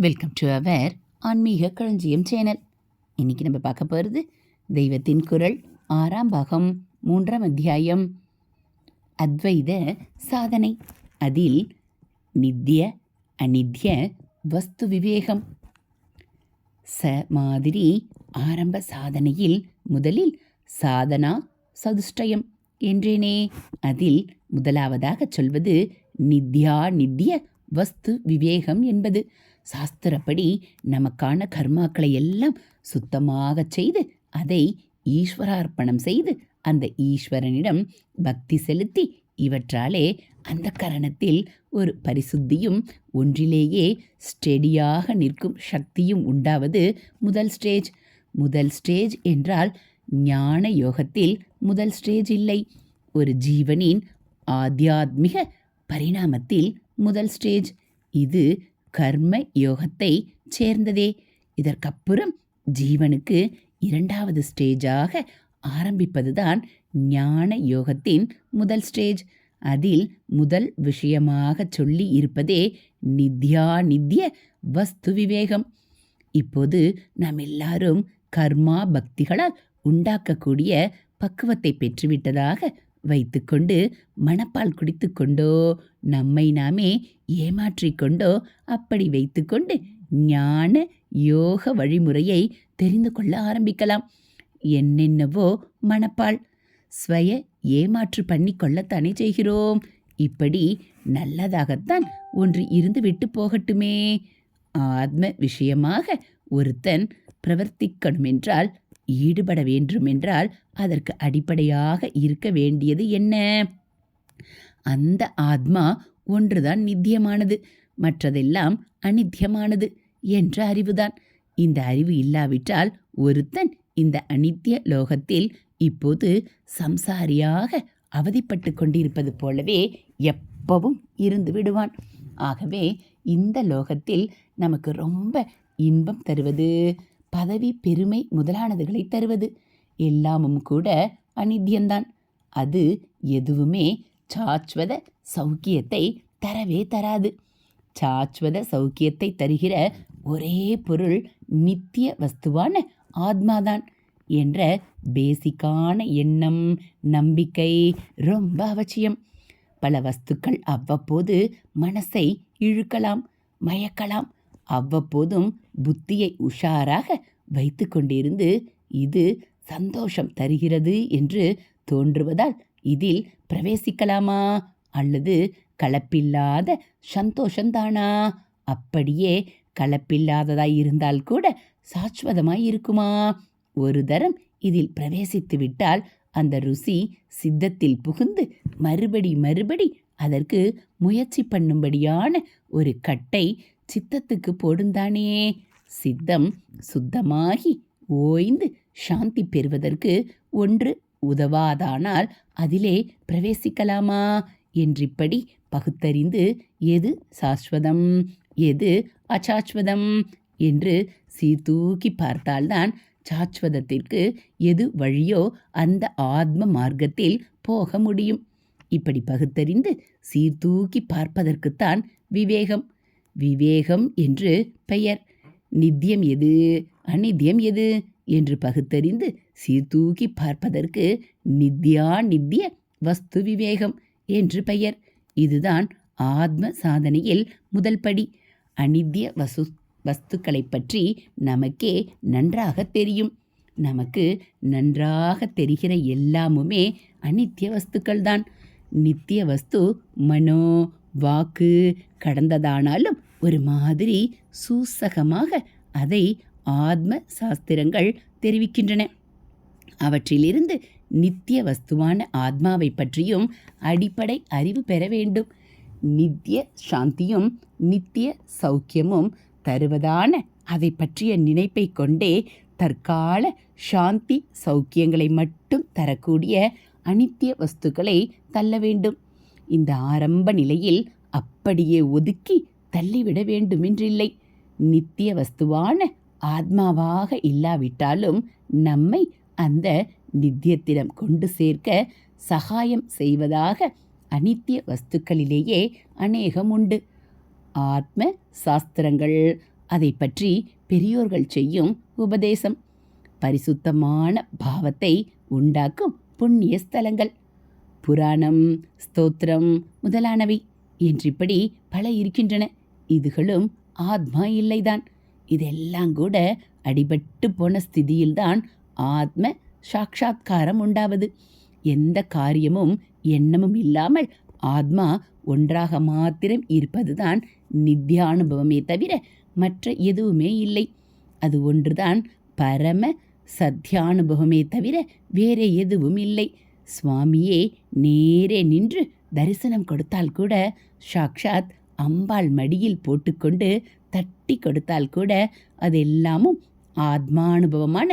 Welcome to our ஆன்மீக களஞ்சியம் channel. இன்றைக்கி நம்ம பார்க்க போகிறது தெய்வத்தின் குரல் ஆறாம் பாகம் மூன்றாம் அத்தியாயம் அத்வைத சாதனை. அதில் நித்திய அநித்திய வஸ்து விவேகம். ச மாதிரி ஆரம்ப சாதனையில் முதலில் சாதனா சதுஷ்டயம் என்றேனே. அதில் முதலாவதாக சொல்வது நித்யா நித்திய வஸ்து விவேகம் என்பது. சாஸ்திரப்படி நமக்கான கர்மாக்களை எல்லாம் சுத்தமாக செய்து அதை ஈஸ்வரார்ப்பணம் செய்து அந்த ஈஸ்வரனிடம் பக்தி செலுத்தி இவற்றாலே அந்த கரணத்தில் ஒரு பரிசுத்தியும் ஒன்றிலேயே ஸ்டெடியாக நிற்கும் சக்தியும் உண்டாவது முதல் ஸ்டேஜ். முதல் ஸ்டேஜ் என்றால் ஞான யோகத்தில் முதல் ஸ்டேஜ் இல்லை. ஒரு ஜீவனின் ஆத்தியாத்மிக பரிணாமத்தில் முதல் ஸ்டேஜ். இது கர்ம யோகத்தை சேர்ந்ததே. இதற்கப்புறம் ஜீவனுக்கு இரண்டாவது ஸ்டேஜாக ஆரம்பிப்பதுதான் ஞான யோகத்தின் முதல் ஸ்டேஜ். அதில் முதல் விஷயமாக சொல்லி இருப்பதே நித்யா நித்திய வஸ்து விவேகம். இப்போது நாம் எல்லாரும் கர்மா பக்திகளால் உண்டாக்கக்கூடிய பக்குவத்தை பெற்றுவிட்டதாக வைத்துக்கொண்டு மணப்பால் குடித்துக்கொண்டோ நம்மை நாமே ஏமாற்றிக்கொண்டோ அப்படி வைத்துக்கொண்டு ஞான யோக வழிமுறையை தெரிந்து கொள்ள ஆரம்பிக்கலாம். என்னென்னவோ மணப்பால். ஸ்வய ஏமாற்று பண்ணி கொள்ளத்தானே செய்கிறோம். இப்படி நல்லதாகத்தான் ஒன்று இருந்து விட்டு போகட்டுமே. ஆத்ம விஷயமாக ஒருத்தன் பிரவர்த்திக்கணுமென்றால் ஈடுபட வேண்டுமென்றால் அதற்கு அடிப்படையாக இருக்க வேண்டியது என்ன? அந்த ஆத்மா ஒன்றுதான் நித்தியமானது மற்றதெல்லாம் அநித்தியமானது என்ற அறிவுதான். இந்த அறிவு இல்லாவிட்டால் ஒருத்தன் இந்த அனித்திய லோகத்தில் இப்போது சம்சாரியாக அவதிப்பட்டு கொண்டிருப்பது போலவே எப்பவும் இருந்து விடுவான். ஆகவே இந்த லோகத்தில் நமக்கு ரொம்ப இன்பம் தருவது பதவி பெருமை முதலானதுகளை தருவது. எல்லாமும் கூட அநித்தியந்தான் அது எதுவுமே சாஸ்வத சௌக்கியத்தை தரவே தராது. சாஸ்வத சௌக்கியத்தை தருகிற ஒரே பொருள் நித்திய வஸ்துவான ஆத்மாதான் என்ற பேசிக்கான எண்ணம் நம்பிக்கை ரொம்ப அவசியம். பல வஸ்துக்கள் அவ்வப்போது மனசை இழுக்கலாம் மயக்கலாம் அவ்வப்போதும் புத்தியை உஷாராக வைத்து கொண்டிருந்து இது சந்தோஷம் தருகிறது என்று தோன்றுவதால் இதில் பிரவேசிக்கலாமா? அல்லது கலப்பில்லாத சந்தோஷந்தானா? அப்படியே கலப்பில்லாததாய் இருந்தால் கூட சாஸ்வதமாய் இருக்குமா? ஒரு தரம் இதில் பிரவேசித்து விட்டால் அந்த ருசி சித்தத்தில் புகுந்து மறுபடி மறுபடி அதற்கு முயற்சி பண்ணும்படியான ஒரு கட்டை சித்தத்துக்கு போடுந்தானே. சித்தம் சுத்தமாகி ஓய்ந்து சாந்தி பெறுவதற்கு ஒன்று உதவாதானால் அதிலே பிரவேசிக்கலாமா? என்றிப்படி பகுத்தறிந்து எது சாஸ்வதம் எது அசாஸ்வதம் என்று சீர்தூக்கி பார்த்தால்தான் சாஸ்வதத்திற்கு எது வழியோ அந்த ஆத்ம மார்க்கத்தில் போக முடியும். இப்படி பகுத்தறிந்து சீர்தூக்கி பார்ப்பதற்குத்தான் விவேகம். விவேகம் என்று பெயர். நித்தியம் எது? அநித்தியம் எது? என்று பகுத்தறிந்து சீர்தூக்கி பார்ப்பதற்கு நித்யா நித்திய வஸ்து விவேகம் என்று பெயர். இதுதான் ஆத்ம சாதனையில் முதல் படி. அநித்திய வசு வஸ்துக்களை பற்றி நமக்கே நன்றாக தெரியும். நமக்கு நன்றாக தெரிகிற எல்லாமுமே அனித்திய வஸ்துக்கள் தான் நித்திய வஸ்து மனோ வாக்கு கடந்ததானாலும் ஒரு மாதிரி சூசகமாக அதை ஆத்ம சாஸ்திரங்கள் தெரிவிக்கின்றன. அவற்றிலிருந்து நித்திய வஸ்துவான ஆத்மாவை பற்றியும் அடிப்படை அறிவு பெற வேண்டும். நித்திய சாந்தியும் நித்திய சௌக்கியமும் தருவதான அதை பற்றிய நினைப்பை கொண்டே தற்கால சாந்தி சௌக்கியங்களை மட்டும் தரக்கூடிய அனித்திய வஸ்துக்களை தள்ள வேண்டும். இந்த ஆரம்ப நிலையில் அப்படியே ஒதுக்கி தள்ளிவிட வேண்டுமென்றில்லை. நித்திய வஸ்துவான ஆத்மாவாக இல்லாவிட்டாலும் நம்மை அந்த நித்தியத்திடம் கொண்டு சேர்க்க சகாயம் செய்வதாக அனித்திய வஸ்துக்களிலேயே அநேகம் உண்டு. ஆத்ம சாஸ்திரங்கள் அதை பற்றி பெரியோர்கள் செய்யும் உபதேசம். பரிசுத்தமான பாவத்தை உண்டாக்கும் புண்ணிய ஸ்தலங்கள். புராணம் ஸ்தோத்திரம் முதலானவை. என்றிப்படி பல இருக்கின்றன. இதுகளும் ஆத்மா இல்லைதான். இதெல்லாம் கூட அடிபட்டு போன ஸ்திதியில்தான் ஆத்ம சாட்சா்காரம் உண்டாவது. எந்த காரியமும் எண்ணமும் இல்லாமல் ஆத்மா ஒன்றாக மாத்திரம் இருப்பதுதான் நித்தியானுபவமே தவிர மற்ற எதுவுமே இல்லை. அது ஒன்றுதான் பரம சத்தியானுபவமே தவிர வேற எதுவும் இல்லை. சுவாமியே நேரே நின்று தரிசனம் கொடுத்தால் கூட சாக்ஷாத் அம்பாள் மடியில் போட்டுக்கொண்டு தட்டி கொடுத்தால் கூட அது எல்லாமும் ஆத்மானுபவமான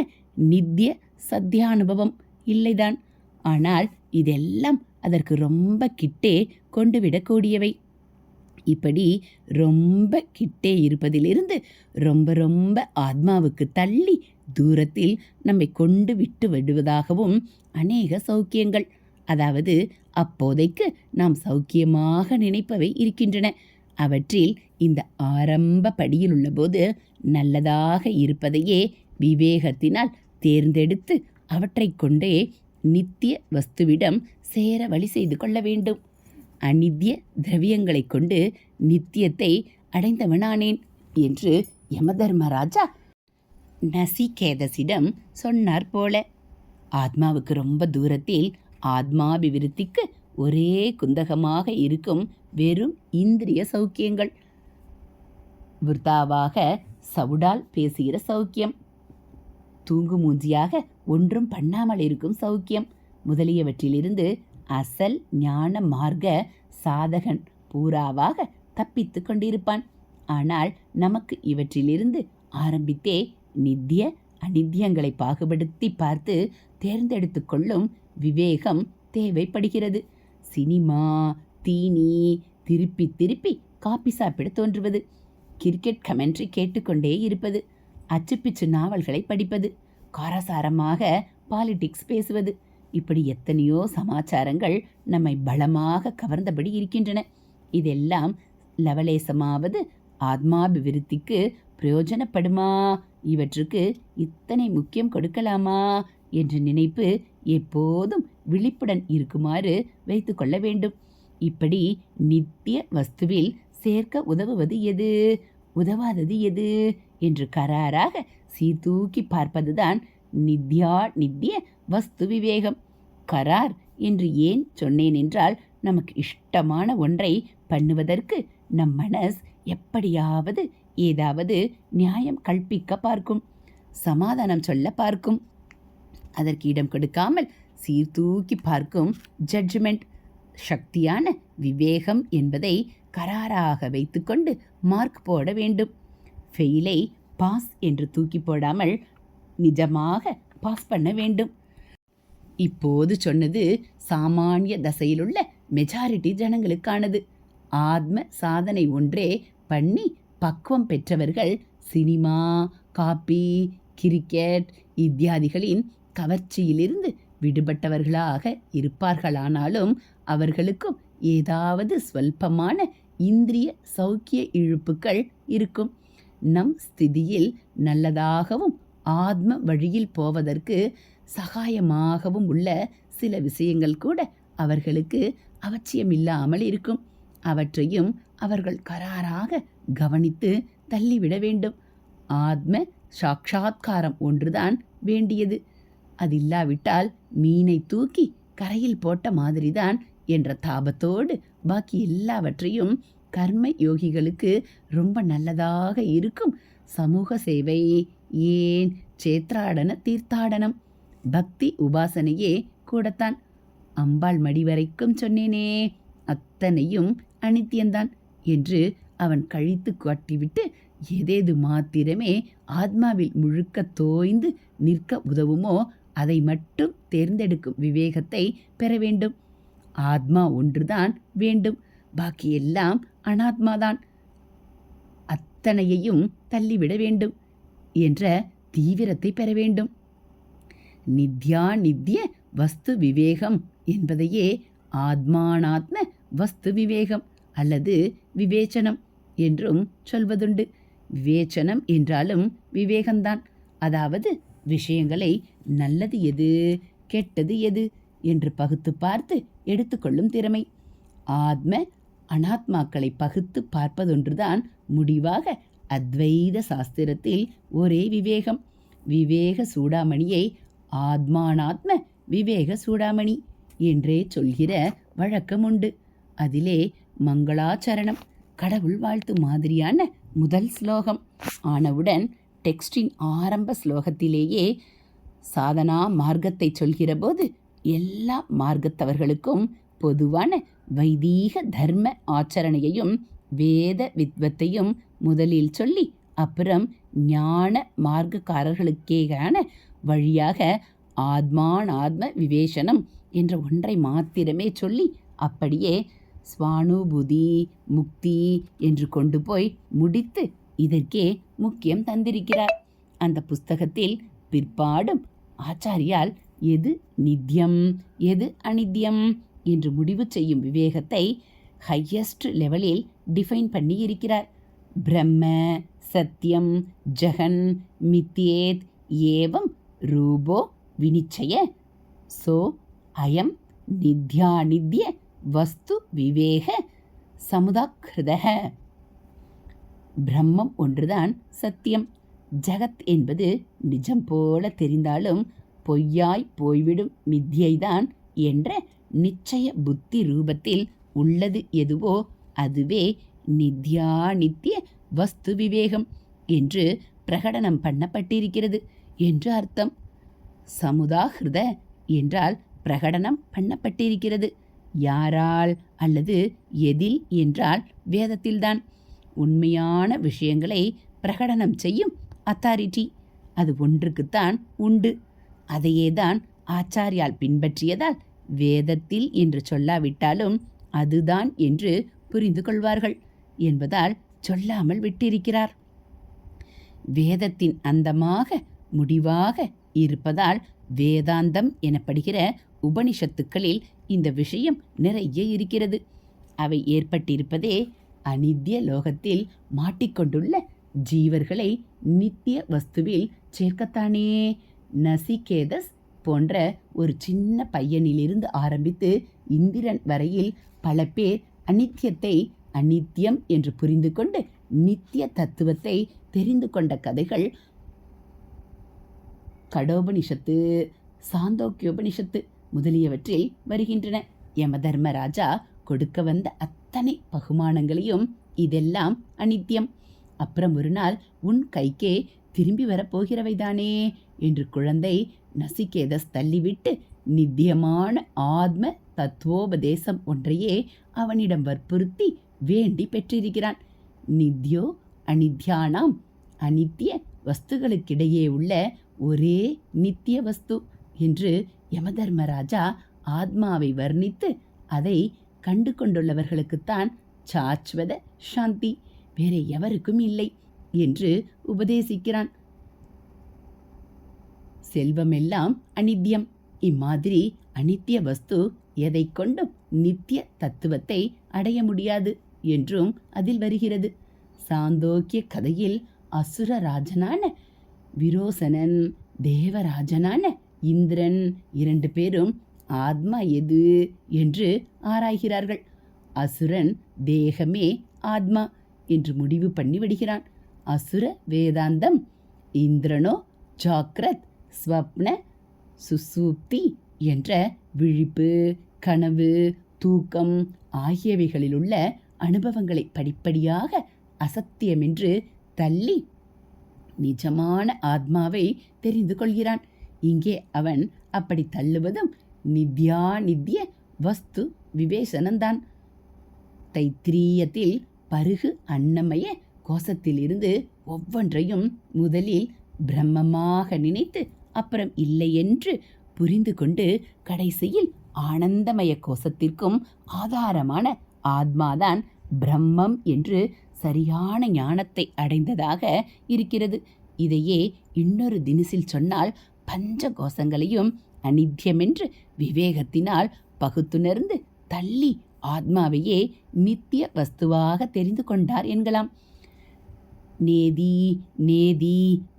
நித்திய சத்தியானுபவம் இல்லைதான். ஆனால் இதெல்லாம் அதற்கு ரொம்ப கிட்டே கொண்டு விடக்கூடியவை. இப்படி ரொம்ப கிட்டே இருப்பதிலிருந்து ரொம்ப ரொம்ப ஆத்மாவுக்கு தள்ளி தூரத்தில் நம்மை கொண்டு விட்டு விடுவதாகவும் அநேக சௌக்கியங்கள். அதாவது அப்போதைக்கு நாம் சௌக்கியமாக நினைப்பவை இருக்கின்றன. அவற்றில் இந்த ஆரம்ப படியில் உள்ளபோது நல்லதாக இருப்பதையே விவேகத்தினால் தேர்ந்தெடுத்து அவற்றை கொண்டே நித்திய வஸ்துவிடம் சேர வழி செய்து கொள்ள வேண்டும். அநித்திய திரவியங்களைக் கொண்டு நித்தியத்தை அடைந்தவனானேன் என்று யமதர்மராஜா நசிகேதசிடம் சொன்னார் போல. ஆத்மாவுக்கு ரொம்ப தூரத்தில் ஆத்மாபிவிருத்திக்கு ஒரே குந்தகமாக இருக்கும் வெறும் இந்திரிய சௌக்கியங்கள். விருத்தாவாக சவுடால் பேசுகிற சௌக்கியம். தூங்கு மூஞ்சியாக ஒன்றும் பண்ணாமல் இருக்கும் சௌக்கியம். முதலியவற்றிலிருந்து அசல் ஞான மார்க்க சாதகன் பூராவாக தப்பித்து கொண்டிருப்பான். ஆனால் நமக்கு இவற்றிலிருந்து ஆரம்பித்தே நித்திய அநித்தியங்களை பாகுபடுத்தி பார்த்து தேர்ந்தெடுத்து கொள்ளும் விவேகம் தேவைப்படுகிறது. சினிமா தீனி திருப்பி திருப்பி காப்பி சாப்பிட தோன்றுவது. கிரிக்கெட் கமெண்ட்ரி கேட்டுக்கொண்டே இருப்பது. அச்சுப்பிச்சு நாவல்களை படிப்பது. காரசாரமாக பாலிடிக்ஸ் பேசுவது. இப்படி எத்தனையோ சமாச்சாரங்கள் நம்மை பலமாக கவர்ந்தபடி இருக்கின்றன. இதெல்லாம் லவலேசமாவது ஆத்மாபிவிருத்திக்கு பிரயோஜனப்படுமா? இவற்றுக்கு இத்தனை முக்கியம் கொடுக்கலாமா? என்ற நினைப்பு எப்போதும் விழிப்புடன் இருக்குமாறு வைத்துக்கொள்ள வேண்டும். இப்படி நித்திய வஸ்துவில் சேர்க்க உதவுவது எது? உதவாதது எது? என்று கராராக சீர்தூக்கி பார்ப்பதுதான் நித்யா நித்திய வஸ்து விவேகம். கரார் என்று ஏன் சொன்னேன் என்றால் நமக்கு இஷ்டமான ஒன்றை பண்ணுவதற்கு நம் மனஸ் எப்படியாவது ஏதாவது நியாயம் கல்பிக்க பார்க்கும் சமாதானம் சொல்ல பார்க்கும். அதற்கு இடம் கொடுக்காமல் சீர்தூக்கி பார்க்கும் ஜட்ஜ்மெண்ட் சக்தியான விவேகம் என்பதை கராராக வைத்துக்கொண்டு மார்க் போட வேண்டும். ஃபெயிலை பாஸ் என்று தூக்கி போடாமல் நிஜமாக பாஸ் பண்ண வேண்டும். இப்போது சொன்னது சாமானிய தசையிலுள்ள மெஜாரிட்டி ஜனங்களுக்கானது. ஆத்ம சாதனை ஒன்றே பண்ணி பக்குவம் பெற்றவர்கள் சினிமா காப்பி கிரிக்கெட் இத்தியாதிகளின் கவர்ச்சியிலிருந்து விடுபட்டவர்களாக இருப்பார்களானாலும் அவர்களுக்கும் ஏதாவது ஸ்வல்பமான இந்திரிய சௌக்கிய இழுப்புகள் இருக்கும். நம் ஸ்திதியில் நல்லதாகவும் ஆத்ம வழியில் போவதற்கு சகாயமாகவும் உள்ள சில விஷயங்கள் கூட அவர்களுக்கு அவசியமில்லாமல் இருக்கும். அவற்றையும் அவர்கள் கராராக கவனித்து தள்ளிவிட வேண்டும். ஆத்ம சாட்சா்காரம் ஒன்றுதான் வேண்டியது. அது இல்லாவிட்டால் மீனை தூக்கி கரையில் போட்ட மாதிரிதான் என்ற தாபத்தோடு பாக்கி எல்லாவற்றையும் கர்ம யோகிகளுக்கு ரொம்ப நல்லதாக இருக்கும். சமூக சேவை ஏன் சேத்ராடன தீர்த்தாடனம்? பக்தி உபாசனையே கூடத்தான். அம்பாள் மடி வரைக்கும் சொன்னேனே அத்தனையும் அனித்தியந்தான் என்று அவன் கழித்து காட்டிவிட்டு எதேது மாத்திரமே ஆத்மாவில் முழுக்க தோய்ந்து நிற்க உதவுமோ அதை மட்டும் தேர்ந்தெடுக்கும் விவேகத்தை பெற வேண்டும். ஆத்மா ஒன்றுதான் வேண்டும். பாக்கி எல்லாம் அனாத்மாதான். அத்தனையையும் தள்ளிவிட வேண்டும் என்ற தீவிரத்தை பெற வேண்டும். நித்யா நித்திய வஸ்து விவேகம் என்பதையே ஆத்மானாத்ம வஸ்து விவேகம் அல்லது விவேச்சனம் என்றும் சொல்வதுண்டு. விவேச்சனம் என்றாலும் விவேகம்தான். அதாவது விஷயங்களை நல்லது எது கெட்டது எது என்று பகுத்து பார்த்து எடுத்துக்கொள்ளும் திறமை. ஆத்ம அனாத்மாக்களை பகுத்து பார்ப்பதொன்றுதான் முடிவாக அத்வைத சாஸ்திரத்தில் ஒரே விவேகம். விவேக சூடாமணியை ஆத்மானாத்ம விவேக சூடாமணி என்றே சொல்கிற வழக்கம் உண்டு அதிலே மங்களாச்சரணம் கடவுள் வாழ்த்து மாதிரியான முதல் ஸ்லோகம். ஆனவுடன் டெக்ஸ்டின் ஆரம்ப ஸ்லோகத்திலேயே சாதனா மார்க்கத்தை சொல்கிற போது எல்லா மார்க்கத்தவர்களுக்கும் பொதுவான வைதீக தர்ம ஆச்சரணையையும் வேத வித்வத்தையும் முதலில் சொல்லி அப்புறம் ஞான மார்க்கக்காரர்களுக்கேகான வழியாக ஆத்மானாத்ம விவேசனம் என்ற ஒன்றை மாத்திரமே சொல்லி அப்படியே ஸ்வானுபூதி முக்தி என்று கொண்டு போய் முடித்து இதற்கே முக்கியம் தந்திருக்கிறார். அந்த புஸ்தகத்தில் பிற்பாடும் ஆச்சாரியால் எது நித்தியம் எது அனித்தியம் என்று முடிவு செய்யும் விவேகத்தை ஹையஸ்ட் லெவலில் டிஃபைன் பண்ணி இருக்கிறார் பிரம்ம சத்தியம் ஜெகன் மித்யேத் ஏவம் ரூபோ வினிச்சய. சோ அயம் நித்யாநித்ய வஸ்து விவேக சமுதாக்கிருதக. பிரம்மம் ஒன்றுதான் சத்தியம். ஜகத் என்பது நிஜம் போல தெரிந்தாலும் பொய்யாய் போய்விடும் மித்தியைதான் என்ற நிச்சய புத்தி ரூபத்தில் உள்ளது எதுவோ அதுவே நித்யா நித்திய வஸ்து விவேகம் என்று பிரகடனம் பண்ணப்பட்டிருக்கிறது என்று அர்த்தம். சமுதாகிருத என்றால் பிரகடனம் பண்ணப்பட்டிருக்கிறது. யாரால் அல்லது எதில் என்றால் வேதத்தில்தான். உண்மையான விஷயங்களை பிரகடனம் செய்யும் அத்தாரிட்டி அது ஒன்றுக்குத்தான் உண்டு. அதையே தான் ஆச்சாரியால் பின்பற்றியதால் வேதத்தில் என்று சொல்லாவிட்டாலும் அதுதான் என்று புரிந்து கொள்வார்கள் என்பதால் சொல்லாமல் விட்டிருக்கிறார். வேதத்தின் அந்தமாக முடிவாக இருப்பதால் வேதாந்தம் எனப்படுகிற உபனிஷத்துக்களில் இந்த விஷயம் நிறைய இருக்கிறது. அவை ஏற்பட்டிருப்பதே அனித்திய லோகத்தில் மாட்டிக்கொண்டுள்ள ஜீவர்களை நித்திய வஸ்துவில் சேர்க்கத்தானே? நசிகேதஸ் போன்ற ஒரு சின்ன பையனிலிருந்து ஆரம்பித்து இந்திரன் வரையில் பல பேர் அனித்தியத்தை அனித்தியம் என்று புரிந்து கொண்டு நித்திய தத்துவத்தை தெரிந்து கொண்ட கதைகள் கடோபனிஷத்து சாந்தோக்கியோபனிஷத்து முதலியவற்றில் வருகின்றன. யமதர்மராஜா கொடுக்க வந்த அத்தனை பகுமானங்களையும் இதெல்லாம் அனித்தியம் அப்புறம் ஒரு நாள் உன் கைக்கே திரும்பி வரப்போகிறவைதானே என்று குழந்தை நசிகேதஸ் தள்ளிவிட்டு நித்தியமான ஆத்ம தத்துவோபதேசம் ஒன்றையே அவனிடம் வற்புறுத்தி வேண்டி பெற்றிருக்கிறான். நித்யோ அனித்யானாம் அனித்திய வஸ்துகளுக்கிடையே உள்ள ஒரே நித்திய வஸ்து என்று யமதர்மராஜா ஆத்மாவை வர்ணித்து அதை கண்டு கொண்டுள்ளவர்களுக்குத்தான் சாச்வத சாந்தி வேற எவருக்கும் இல்லை என்று உபதேசிக்கிறான். செல்வமெல்லாம் அனித்தியம் இம்மாதிரி அனித்திய வஸ்து எதை கொண்டும் நித்திய தத்துவத்தை அடைய முடியாது என்றும் அதில் வருகிறது. சாந்தோக்கிய கதையில் அசுரராஜனான விரோசனன் தேவராஜனான இந்திரன் இரண்டு பேரும் ஆத்மா எது என்று ஆராய்கிறார்கள். அசுரன் தேகமே ஆத்மா என்று முடிவு பண்ணி விடுகிறான். அசுர வேதாந்தம் இந்திரனோ ஜாக்ரத் ஸ்வப்ன சுசூப்தி என்ற விழிப்பு கனவு தூக்கம் ஆகியவைகளிலுள்ள அனுபவங்களை படிப்படியாக அசத்தியமென்று தள்ளி நிஜமான ஆத்மாவை தெரிந்து கொள்கிறான். இங்கே அவன் அப்படி தள்ளுவதும் நித்யாநித்ய வஸ்து விவேசனந்தான். தைத்திரியத்தில் பருகு அன்னமய கோஷத்திலிருந்து ஒவ்வொன்றையும் முதலில் பிரம்மமாக நினைத்து அப்புறம் இல்லை என்று புரிந்து கொண்டு கடைசியில் ஆனந்தமய கோஷத்திற்கும் ஆதாரமான ஆத்மாதான் பிரம்மம் என்று சரியான ஞானத்தை அடைந்ததாக இருக்கிறது. இதையே இன்னொரு தினசில் சொன்னால் பஞ்ச கோஷங்களையும் அனித்தியமென்று விவேகத்தினால் பகுத்துணர்ந்து தள்ளி ஆத்மாவையே நித்திய வஸ்துவாக தெரிந்து கொண்டார் என்கலாம். நேதி நேதி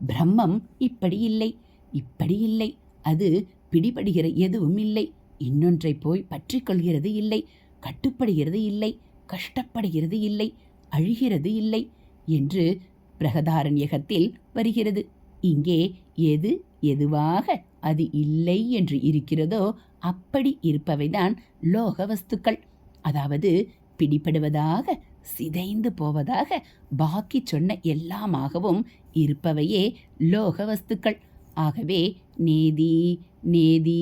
பிரம்மம் இப்படி இல்லை இப்படி இல்லை அது பிடிபடுகிற எதுவும் இல்லை இன்னொன்றை போய் பற்றி கொள்கிறது இல்லை கட்டுப்படுகிறது இல்லை கஷ்டப்படுகிறது இல்லை அழிகிறது இல்லை என்று பிரகதாரண்யகத்தில் வருகிறது. இங்கே எது எதுவாக அது இல்லை என்று இருக்கிறதோ அப்படி இருப்பவைதான் லோக வஸ்துக்கள் அதாவது பிடிபடுவதாக சிதைந்து போவதாக பாக்கி சொன்ன எல்லாமாகவும் இருப்பவையே லோக வஸ்துக்கள் ஆகவே நேதி நேதி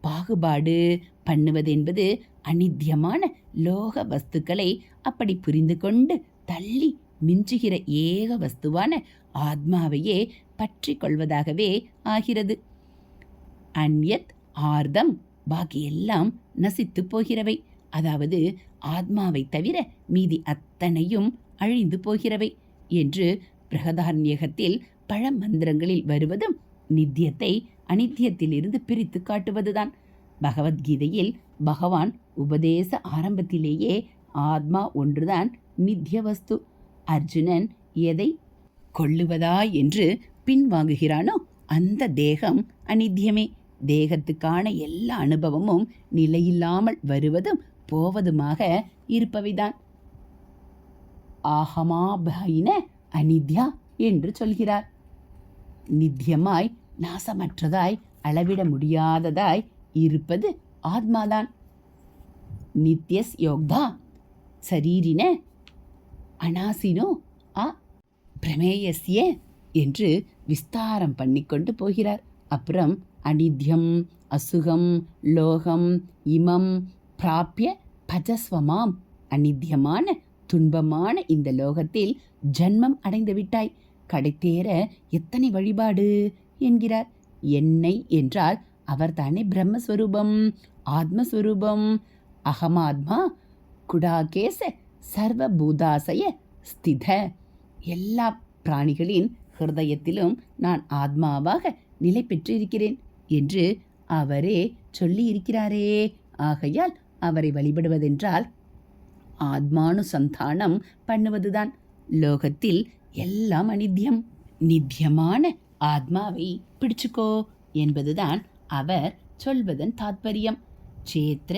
பாகுபாடு பண்ணுவதென்பது அனித்தியமான லோக வஸ்துக்களை அப்படி புரிந்து கொண்டு தள்ளி மிஞ்சுகிற ஏக வஸ்துவான ஆத்மாவையே பற்றி கொள்வதாகவே ஆகிறது. அந்யத் ஆர்தம். பாக்கி எல்லாம் நசித்து போகிறவை. அதாவது ஆத்மாவை தவிர மீதி அத்தனையும் அழிந்து போகிறவை என்று பிரகதாரண்யகத்தில் பழமந்திரங்களில் வருவதும் நித்தியத்தை அனித்தியத்திலிருந்து பிரித்து காட்டுவதுதான். பகவத்கீதையில் பகவான் உபதேச ஆரம்பத்திலேயே ஆத்மா ஒன்றுதான் நித்திய வஸ்து. அர்ஜுனன் எதை கொள்ளுவதா என்று பின்வாங்குகிறானோ அந்த தேகம் அநித்தியமே. தேகத்துக்கான எல்லா அனுபவமும் நிலையில்லாமல் வருவதும் போவதுமாக இருப்பவைதான். ஆகமாபைன அனித்யா என்று சொல்கிறார். நித்தியமாய் நாசமற்றதாய் அளவிட முடியாததாய் இருப்பது ஆத்மாதான். நித்யஸ் யோக்தா சரீரின அனாசினோ ஆ பிரமேயஸ்ய என்று விஸ்தாரம் பண்ணிக்கொண்டு போகிறார். அப்புறம் அனித்யம் அசுகம் லோகம் இமம் பிராப்பிய பஜஸ்வமாம். அனித்தியமான துன்பமான இந்த லோகத்தில் ஜன்மம் அடைந்து விட்டாய். கடைத்தேற எத்தனை வழிபாடு? என்கிறார். என்னை என்றால் அவர்தானே பிரம்மஸ்வரூபம் ஆத்மஸ்வரூபம். அகமாத்மா குடாகேச சர்வபூதாசய ஸ்தித. எல்லா பிராணிகளின் ஹிருதயத்திலும் நான் ஆத்மாவாக நிலை பெற்றிருக்கிறேன் என்று அவரே சொல்லியிருக்கிறாரே. ஆகையால் அவரை வழிபடுவதென்றால் ஆத்மானுசந்தானம் பண்ணுவதுதான். லோகத்தில் எல்லாம் அநித்தியம் நித்தியமான ஆத்மாவை பிடிச்சுக்கோ என்பதுதான் அவர் சொல்வதன் தாத்பரியம். சேத்திர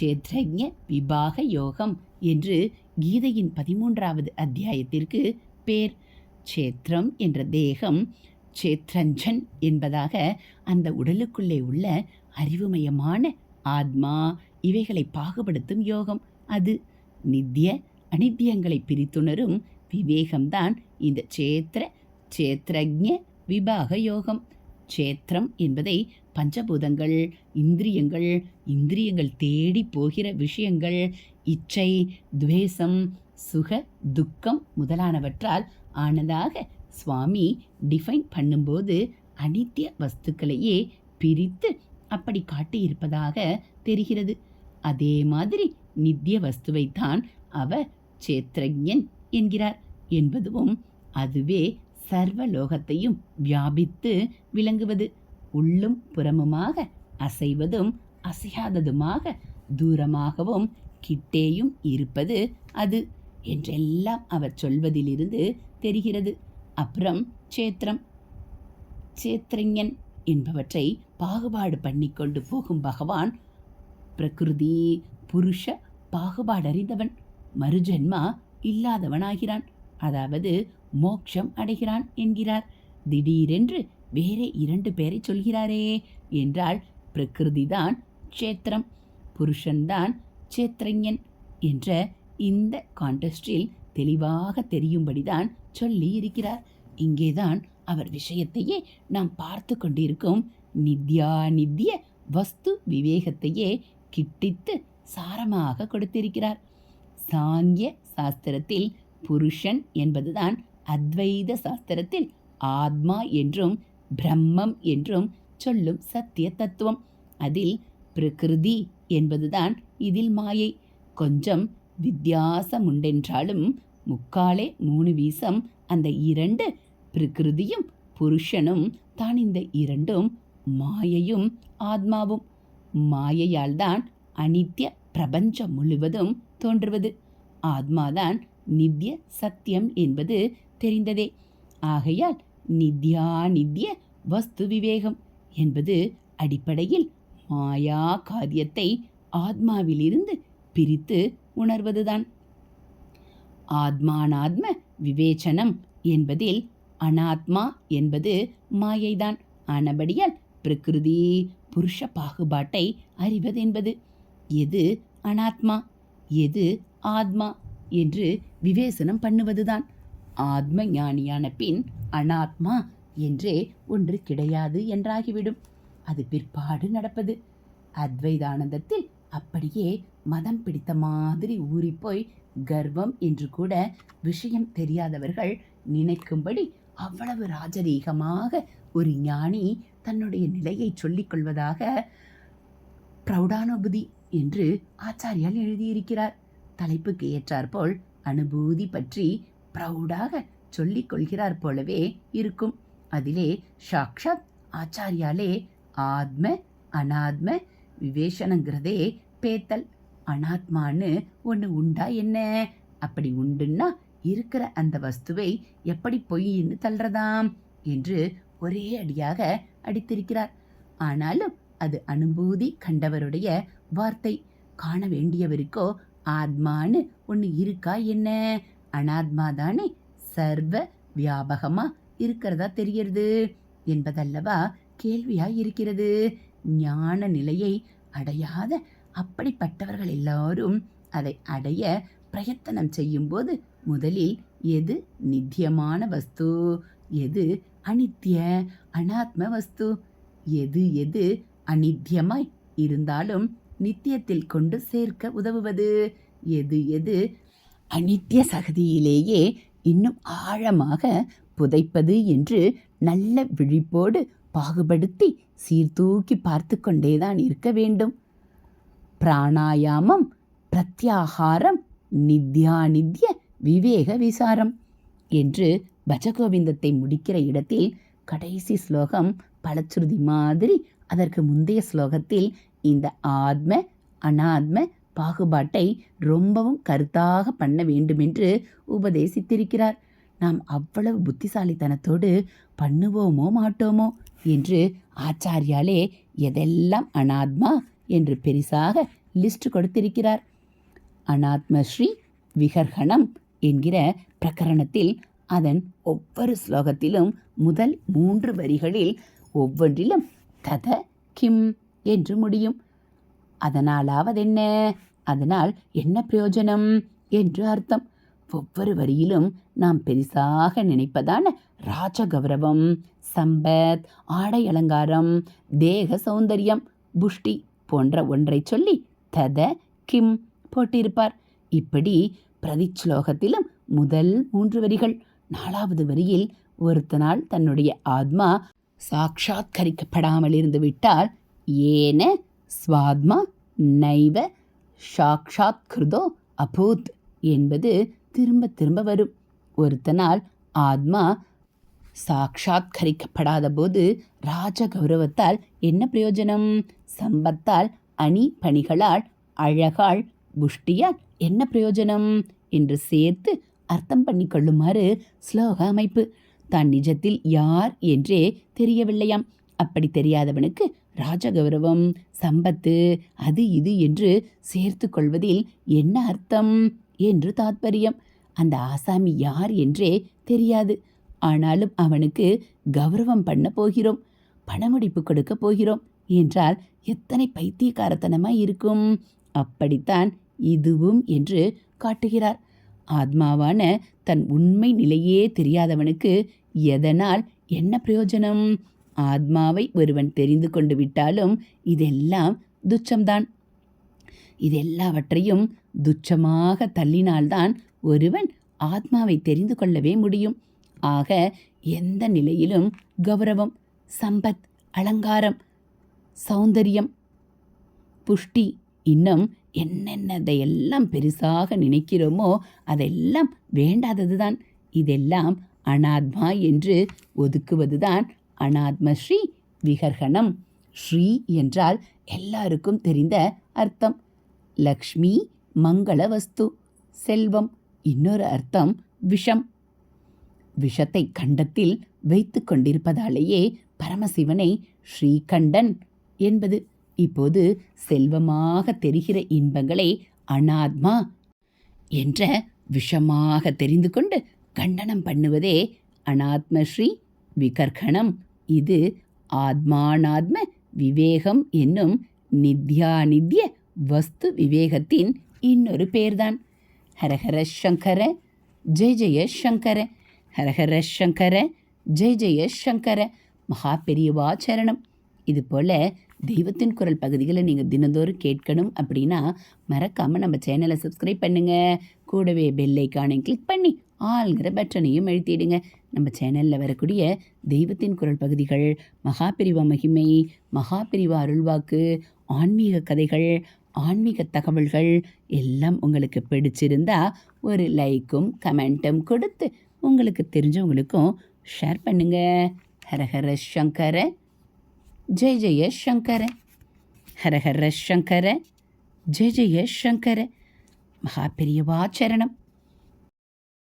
சேத்ரஜ விபாக யோகம் என்று கீதையின் பதிமூன்றாவது அத்தியாயத்திற்கு பேர். சேத்திரம் என்ற தேகம் சேத்ரஞ்சன் என்பதாக அந்த உடலுக்குள்ளே உள்ள அறிவுமயமான ஆத்மா இவைகளை பாகுபடுத்தும் யோகம். அது நித்திய அனித்தியங்களை பிரித்துணரும் விவேகம்தான் இந்த சேத்திர சேத்ரஜ விபாக யோகம். சேத்திரம் என்பதை பஞ்சபூதங்கள் இந்திரியங்கள் இந்திரியங்கள் தேடி போகிற விஷயங்கள் இச்சை துவேஷம் சுக துக்கம் முதலானவற்றால் ஆனதாக சுவாமி டிஃபைன் பண்ணும்போது அனித்திய வஸ்துக்களையே பிரித்து அப்படி காட்டியிருப்பதாக தெரிகிறது. அதே மாதிரி நித்திய வஸ்துவைத்தான் அவர் சேத்ரஜன் என்கிறார் என்பதும் அதுவே சர்வலோகத்தையும் வியாபித்து விளங்குவது. உள்ளும் புறமுமாக அசைவதும் அசையாததுமாக தூரமாகவும் கிட்டேயும் இருப்பது அது என்றெல்லாம் அவர் சொல்வதிலிருந்து தெரிகிறது. அப்புறம் சேத்திரம் சேத்திரஞன் என்பவற்றை பாகுபாடு பண்ணி கொண்டு போகும் பகவான் பிரகிருதி புருஷ பாகுபாடறிந்தவன் மறுஜென்மா இல்லாதவனாகிறான். அதாவது மோட்சம் அடைகிறான் என்கிறார். திடீரென்று வேறே இரண்டு பேரை சொல்கிறாரே என்றால் பிரகிருதிதான் க்ஷேத்திரம் புருஷன்தான் சேத்திரஞன் என்ற இந்த கான்டெஸ்டில் தெளிவாக தெரியும்படிதான் சொல்லி இருக்கிறார். இங்கேதான் அவர் விஷயத்தையே நாம் பார்த்து கொண்டிருக்கும். நித்யா நித்திய வஸ்து விவேகத்தையே கிட்டித்து சாரமாக கொடுத்திருக்கிறார். சாங்கிய சாஸ்திரத்தில் புருஷன் என்பதுதான் அத்வைத சாஸ்திரத்தில் ஆத்மா என்றும் பிரம்மம் என்றும் சொல்லும் சத்திய தத்துவம். அதில் பிரகிருதி என்பதுதான் இதில் மாயை. கொஞ்சம் வித்தியாசம் உண்டென்றாலும் முக்காலே மூணு வீசம். அந்த இரண்டு பிரகிருதியும் புருஷனும் தான் இந்த இரண்டும் மாயையும் ஆத்மாவும். மாயையால் தான் அனித்திய பிரபஞ்சம் முழுவதும் தோன்றுவது. ஆத்மாதான் நித்திய சத்தியம் என்பது தெரிந்ததே. ஆகையால் நித்யா நித்ய வஸ்து விவேகம் என்பது அடிப்படையில் மாயா காரியத்தை ஆத்மாவிலிருந்து பிரித்து உணர்வதுதான். ஆத்மானாத்ம விவேச்சனம் என்பதில் அனாத்மா என்பது மாயைதான். ஆனபடியால் பிரகிருதி புருஷ பாகுபாட்டை அறிவதென்பது. எது அனாத்மா? எது ஆத்மா? என்று விவேசனம் பண்ணுவதுதான். ஆத்ம ஞானியான பின் அனாத்மா என்றே ஒன்று கிடையாது என்றாகிவிடும். அது பிற்பாடு நடப்பது. அத்வைதானந்தத்தில் அப்படியே மதம் பிடித்த மாதிரி ஊறிப்போய் கர்வம் என்று கூட விஷயம் தெரியாதவர்கள் நினைக்கும்படி அவ்வளவு ராஜரீகமாக ஒரு ஞானி தன்னுடைய நிலையை சொல்லிக் கொள்வதாக பிரௌடானுபூதி என்று ஆச்சாரியால் எழுதியிருக்கிறார். தலைப்புக்கு ஏற்றாற்போல் அனுபூதி பற்றி ப்ரௌடாக சொல்லிக் கொள்கிறார் போலவே இருக்கும். அதிலே சாக்ஷாத் ஆச்சாரியாலே ஆத்ம அனாத்ம விவேசனங்கிறதே பேத்தல். அனாத்மான்னு ஒன்று உண்டா என்ன? அப்படி உண்டுன்னா இருக்கிற அந்த வஸ்துவை எப்படி பொய்ன்னு தள்ளுறதாம் என்று ஒரே அடியாக அடித்திருக்கிறார். ஆனாலும் அது அனுபூதி கண்டவருடைய வார்த்தை. காண வேண்டியவருக்கோ ஆத்மான்னு ஒன்று இருக்கா என்ன? அனாத்மா தானே சர்வ வியாபகமா இருக்கிறதா தெரியறது என்பதல்லவா கேள்வியா இருக்கிறது. ஞான நிலையை அடையாத அப்படிப்பட்டவர்கள் எல்லாரும் அதை அடைய பிரயத்தனம் செய்யும்போது முதலில் எது நித்தியமான வஸ்து எது அனித்திய அனாத்ம வஸ்து எது எது அனித்தியமாய் இருந்தாலும் நித்தியத்தில் கொண்டு சேர்க்க உதவுவது எது எது அனித்திய சகதியிலேயே இன்னும் ஆழமாக புதைப்பது என்று நல்ல விழிப்போடு பாகுபடுத்தி சீர்தூக்கி பார்த்து கொண்டேதான் இருக்க வேண்டும். பிராணாயாமம் பிரத்யாகாரம் நித்யாநித்ய விவேக விசாரம் என்று பஜகோவிந்தத்தை முடிக்கிற இடத்தில் கடைசி ஸ்லோகம் பலச்சுருதி மாதிரி அதற்கு முந்தைய ஸ்லோகத்தில் இந்த ஆத்ம அனாத்ம பாகுபாட்டை ரொம்பவும் கருத்தாக பண்ண வேண்டுமென்று உபதேசித்திருக்கிறார். நாம் அவ்வளவு புத்திசாலித்தனத்தோடு பண்ணுவோமோ மாட்டோமோ என்று ஆச்சாரியாலே எதெல்லாம் அனாத்மா என்று பெரிசாக லிஸ்ட் கொடுத்திருக்கிறார். அனாத்மஸ்ரீ விகர்கணம் என்கிற பிரகரணத்தில் அதன் ஒவ்வொரு ஸ்லோகத்திலும் முதல் மூன்று வரிகளில் ஒவ்வொன்றிலும் தத கிம் என்று முடியும். அதனாலாவதென்ன? அதனால் என்ன பிரயோஜனம்? என்று அர்த்தம். ஒவ்வொரு வரியிலும் நாம் பெரிசாக நினைப்பதான ராஜ கௌரவம் சம்பத் ஆடை அலங்காரம் தேக சௌந்தரியம் புஷ்டி போன்ற ஒன்றை சொல்லி தத கிம் போட்டிருப்பார். இப்படி பிரதிச்லோகத்திலும் முதல் மூன்று வரிகள் நாலாவது வரியில் ஒருத்தனால் தன்னுடைய ஆத்மா சாட்சாத்கரிக்கப்படாமல் இருந்து விட்டால் ஏன ஸ்வாத்மா நைவ சாக்ஷாத்கிருதோ அபூத் என்பது திரும்ப திரும்ப வரும். ஒருத்தனால் ஆத்மா சாட்சாத்கரிக்கப்படாத போது ராஜ கௌரவத்தால் என்ன பிரயோஜனம்? சம்பத்தால் அணி பணிகளால் அழகால் புஷ்டியால் என்ன பிரயோஜனம்? என்று சேர்த்து அர்த்தம் பண்ணி கொள்ளுமாறு ஸ்லோக அமைப்பு. தான் நிஜத்தில் யார் என்றே தெரியவில்லையாம். அப்படி தெரியாதவனுக்கு ராஜகௌரவம் சம்பத்து அது இது என்று சேர்த்து கொள்வதில் என்ன அர்த்தம்? என்று தாத்பரியம். அந்த ஆசாமி யார் என்றே தெரியாது. ஆனாலும் அவனுக்கு கௌரவம் பண்ண போகிறோம் பணமுடிப்பு கொடுக்க போகிறோம் என்றால் எத்தனை பைத்தியக்காரத்தனமாய் இருக்கும்? அப்படித்தான் இதுவும் என்று காட்டுகிறார். ஆத்மாவான தன் உண்மை நிலையே தெரியாதவனுக்கு எதனால் என்ன பிரயோஜனம்? ஆத்மாவை ஒருவன் தெரிந்து கொண்டு விட்டாலும் இதெல்லாம் துச்சம்தான். இதெல்லாவற்றையும் துச்சமாக தள்ளினால்தான் ஒருவன் ஆத்மாவை தெரிந்து கொள்ளவே முடியும். ஆக எந்த நிலையிலும் கௌரவம் சம்பத் அலங்காரம் சௌந்தரியம் புஷ்டி இன்னும் என்னென்னதை எல்லாம் பெருசாக நினைக்கிறோமோ அதெல்லாம் வேண்டாததுதான். இதெல்லாம் அனாத்மா என்று ஒதுக்குவதுதான் அனாத்ம ஸ்ரீ விகர்கணம் ஸ்ரீ என்றால் எல்லாருக்கும் தெரிந்த அர்த்தம். லக்ஷ்மி மங்கள வஸ்து செல்வம் இன்னொரு அர்த்தம் விஷம். விஷத்தை கண்டத்தில் வைத்து கொண்டிருப்பதாலேயே பரமசிவனை ஸ்ரீகண்டன் என்பது. இப்போது செல்வமாக தெரிகிற இன்பங்களை அனாத்மா என்ற விஷமாக தெரிந்து கொண்டு கண்டனம் பண்ணுவதே அனாத்ம ஸ்ரீ விகர்கணம். இது ஆத்மானாத்ம விவேகம் என்னும் நித்யாநித்ய வஸ்து விவேகத்தின் இன்னொரு பேர்தான். ஹரஹர சங்கர ஜெய ஜெய சங்கர. ஹரஹர சங்கர ஜெய ஜெய சங்கர மகா பெரியவா சரணம். இது போல் தெய்வத்தின் குரல் பகுதிகளை நீங்கள் தினந்தோறும் கேட்கணும் அப்படின்னா மறக்காமல் நம்ம சேனலை சப்ஸ்கிரைப் பண்ணுங்கள் கூடவே பெல் கிளிக் பண்ணி ஆளுங்கிற பட்டனையும் எழுத்திடுங்க நம்ம சேனலில் வரக்கூடிய தெய்வத்தின் குரல் பகுதிகள் மகாபிரிவா மகிமை மகாபிரிவா அருள்வாக்கு ஆன்மீக கதைகள் ஆன்மீக தகவல்கள் எல்லாம் உங்களுக்கு பிடிச்சிருந்தா ஒரு லைக்கும் கமெண்ட்டும் கொடுத்து உங்களுக்கு தெரிஞ்சவங்களுக்கும் ஷேர் பண்ணுங்க. ஹரஹர சங்கர. ஜெய ஜெய சங்கர. ஹரஹர சங்கர. ஜெய ஜெய சங்கர. மகா பெரியவா சரணம்.